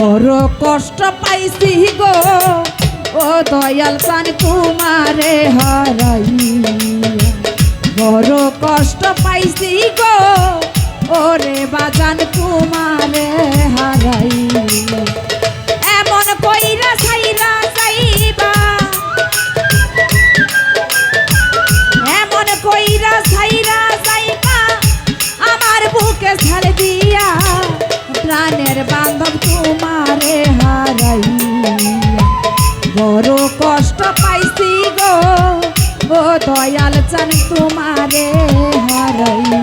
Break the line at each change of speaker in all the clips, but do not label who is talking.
বড় কষ্ট পাইছি গো। ও দয়াল পান তোমারে হারাই বড় কষ্ট পাইছি গো। ওরে বাজান তোমারে হারাই দয়াল চান তোমারে হারাইয়া।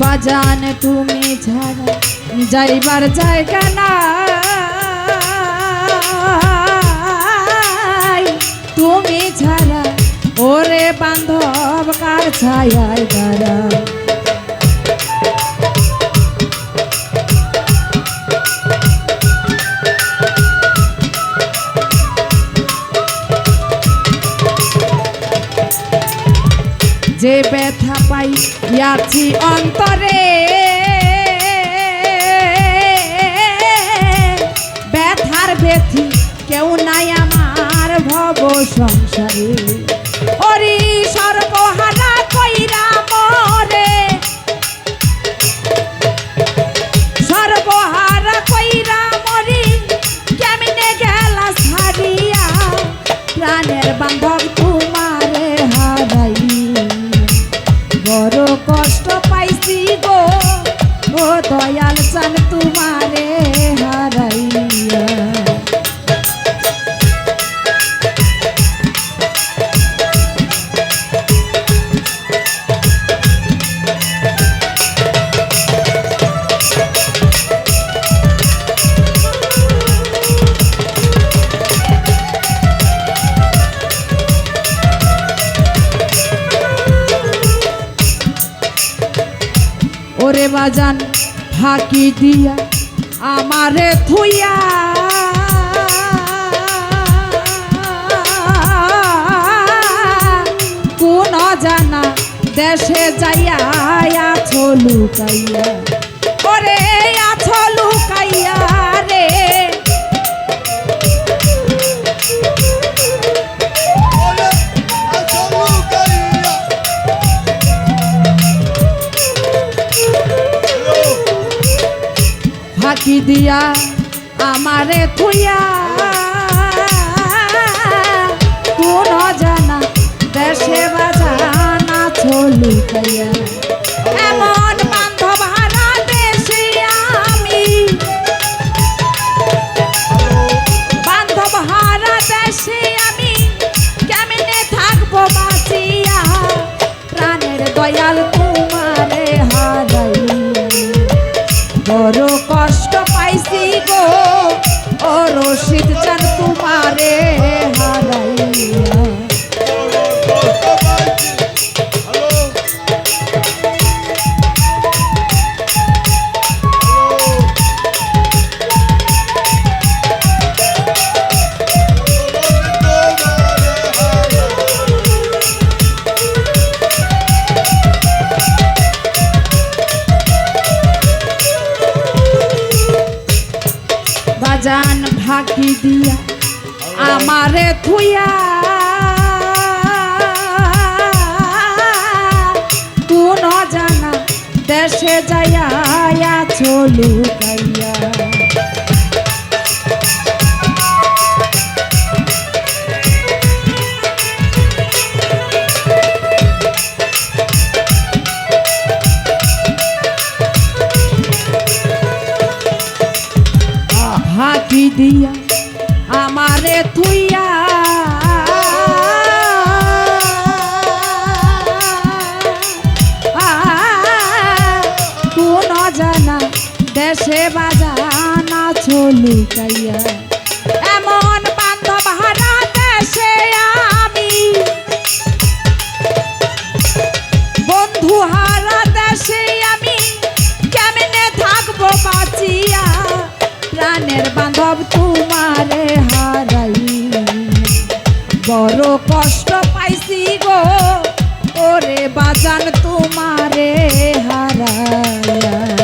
বাজান তুমি ছাড়া যাইবার জায়গা না তুমি ছাড়া ওরে বান্ধব কার ছায় দাঁড়া। যে ব্যথা পাই, ইয়াছি অন্তরে ওরে বাজান ফাঁকি দিয়া আমারে থুইয়া। কোন জানা দেশে যাইয়া চলু লুকাইয়া। ওরে দিয়া আমারে থুইয়া। কোন জানা দেশে বাজানা ছলু কাইয়া এমন বান্ধব হারা দেশে আমি। বান্ধব হারা দেশে আমি। কেমনে থাকব বাঁচিয়া? প্রাণের দয়াল রশিদ চান তোমারে হারাইয়া। বাজান ভাগি দিয়া আমারে ধুইয়া কোন জানা দেশে যাইয়া চলু গাইয়া। সে বাজানা চলুকাইয়া এমন বান্ধব হারা দেশে আমি। বন্ধু হারা দেশে আমি, কেমনে থাকব বাঁচিয়া? প্রাণের বান্ধব তোমারে হারাই বড় কষ্ট পাইছি গো, ওরে বাজান তোমারে হারাইয়া।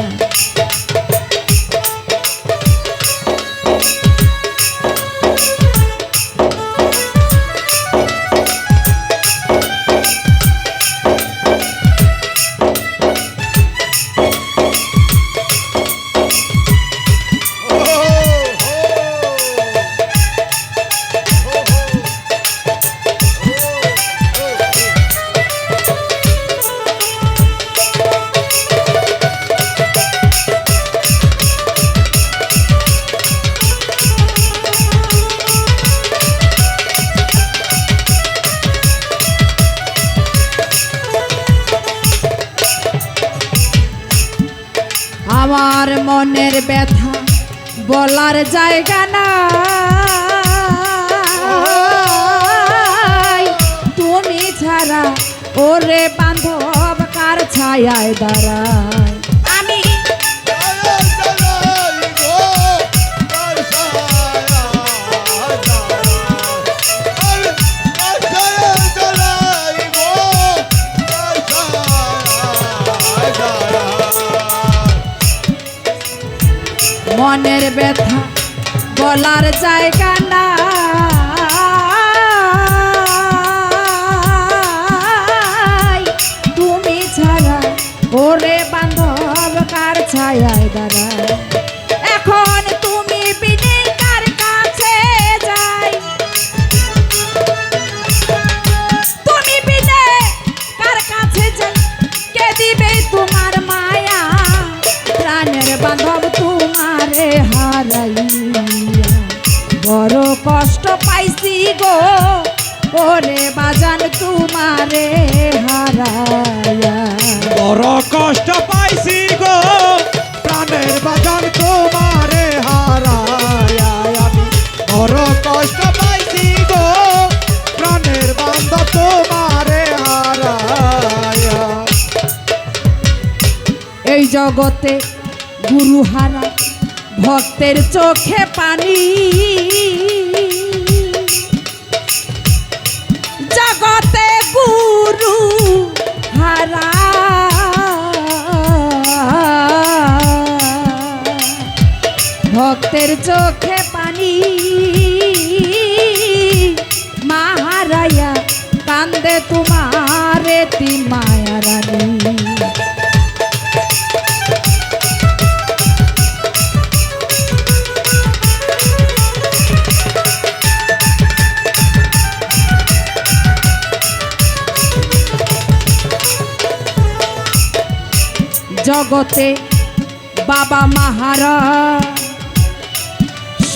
আমার মনের ব্যথা বলার জায়গা না তুমি ছাড়া ওরে বান্ধব কার ছায়ায় দাঁড়ায়? বলার জায়গা না তুমি ছাড়া ওরে বান্ধব কার ছায়ায় দাঁড়ায়? ওরে বাজান তোমারে হারাইয়া
বড় কষ্ট পাইছি গো। প্রাণের বাজান তোমারে হারায় আমি। বড় কষ্ট পাইছি গো। প্রাণের বান্ধব তোমারে হারায়
এই জগতে গুরু হারা ভক্তের চোখে পানি গুরু হারা। ভক্তের চোখে পানি মাহারায়া কান্দে তোমারে তি মায়া জগতে বাবা মাহারা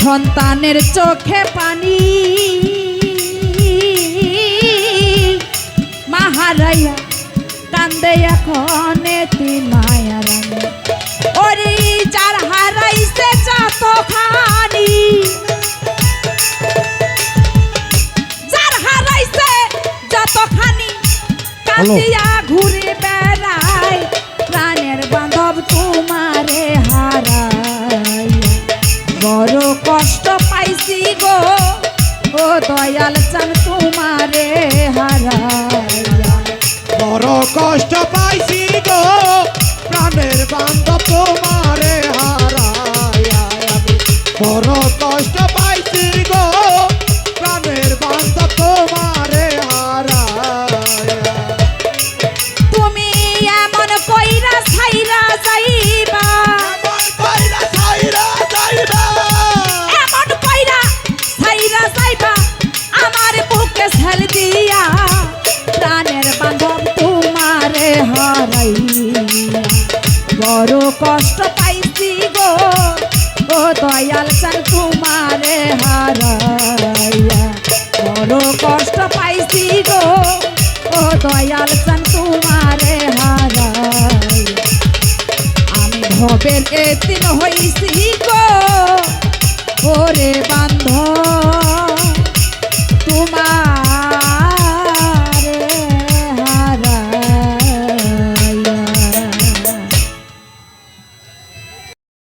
সন্তানের চোখে পানি। মাহারাইয়া কান্দে এখন এতি মায়া রানী। ওরে যার হারাইছে যত খানি যার হারাইছে যত খানি কান্দিয়া ঘুরে বেড়ায়। প্রাণের বান্ধব তোমারে হারাই। বড় কষ্ট পাইছি গো, ও দয়াল চান তোমারে হারাইয়া
বড় কষ্ট পাইছি গো, প্রাণের বান্ধব তোমারে
ভবের এতিন হইছি গো। ওরে বান্ধব।